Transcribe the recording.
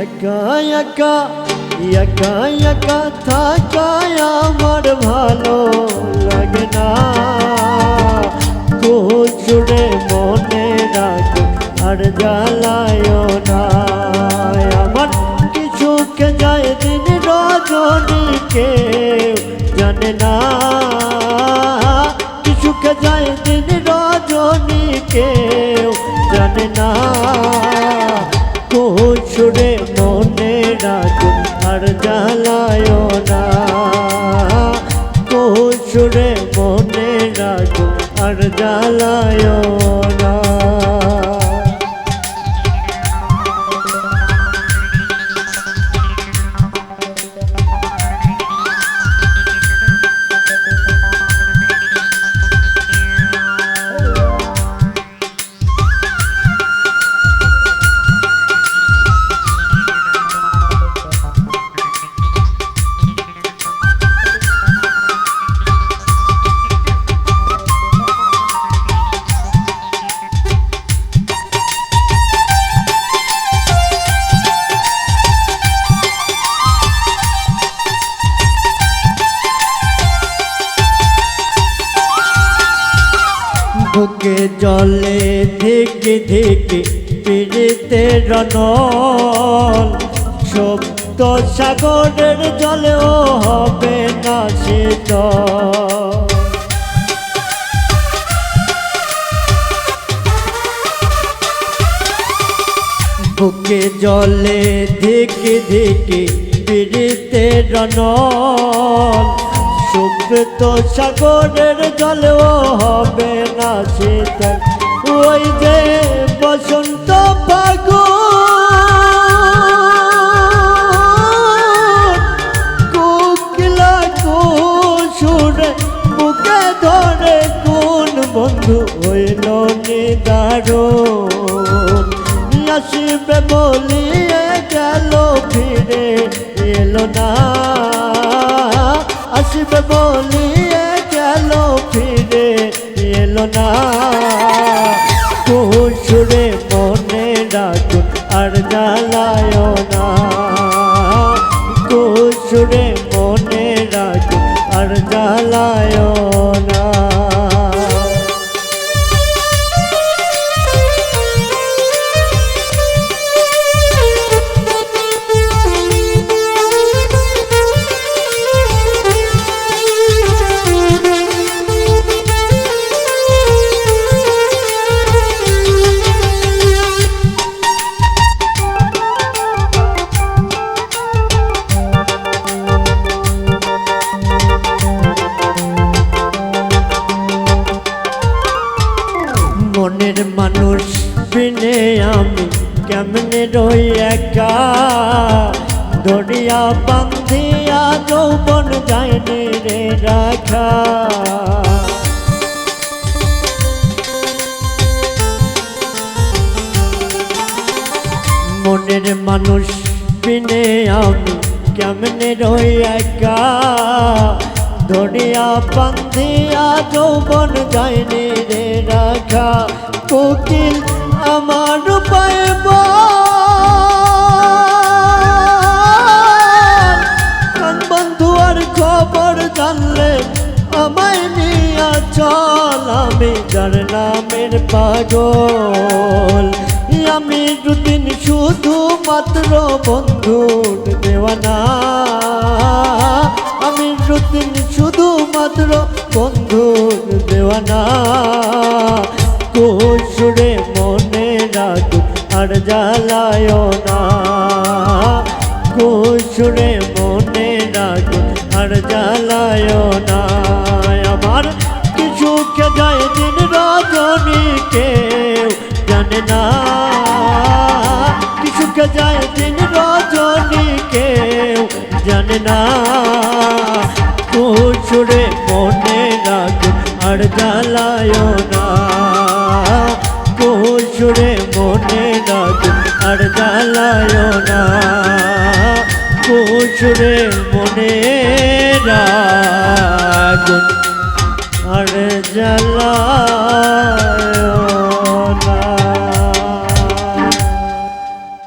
একা একা একা একা থাকায় আমার ভালো লাগে না। কুচুরে মনে রাখো, আর জ্বালায় না। আমার কিছুকে যায় দিন রজনীকে, জানে না। কিছুকে যায় জ্বালায় না কুচুরে মনে রাখো আর জ্বালায় বুকে জলে থেকে থেকে পিড়িতে রনল সপ্ত সাগরের জলেও হবে না সে বুকে জলে থেকে থেকে পিড়িতে রনল সুপ্ত সাগরের জলেও হবে না শীতল ওই যে বসন্ত বুকে ধরে বন্ধু বলিয়ে গেল ফিরে, এলো না আসিবে বলিয়ে গেল, ফিরে এলো না। কুসুরে মনে রাখুন আর জ্বালায় না। কুসুরে মনে রাখুন আর জ্বালায় বিনে আমি কেমনে রই একা? দরিয়া বান্ধিয়া যৌবন যায়নি রে রাখা। মনের মানুষ বিনে আমি কেমনে রই একা? দরিয়া বান্ধিয়া যৌবন যায়নি রে রাখা। কোকিল আমার পাইব। বন্ধু আর খবর জানলে আমায় নিয়া চল। আমি যার নামের পাগল, আমি দুদিন শুধু মাত্র বন্ধুর দেওয়ানা। আর জ্বালায় না। কুসুরে মনে রাখু, আর জ্বালায় না। আমার কিছু কে যায় দিন রজনী জানে না। কিছু কে যায় দিন রজনী কেউ জানে না। কুসুরে মনে রাখু, আর জ্বালায় না। কুসুরে কুসুরে মনে রাগুন আর জ্বালায়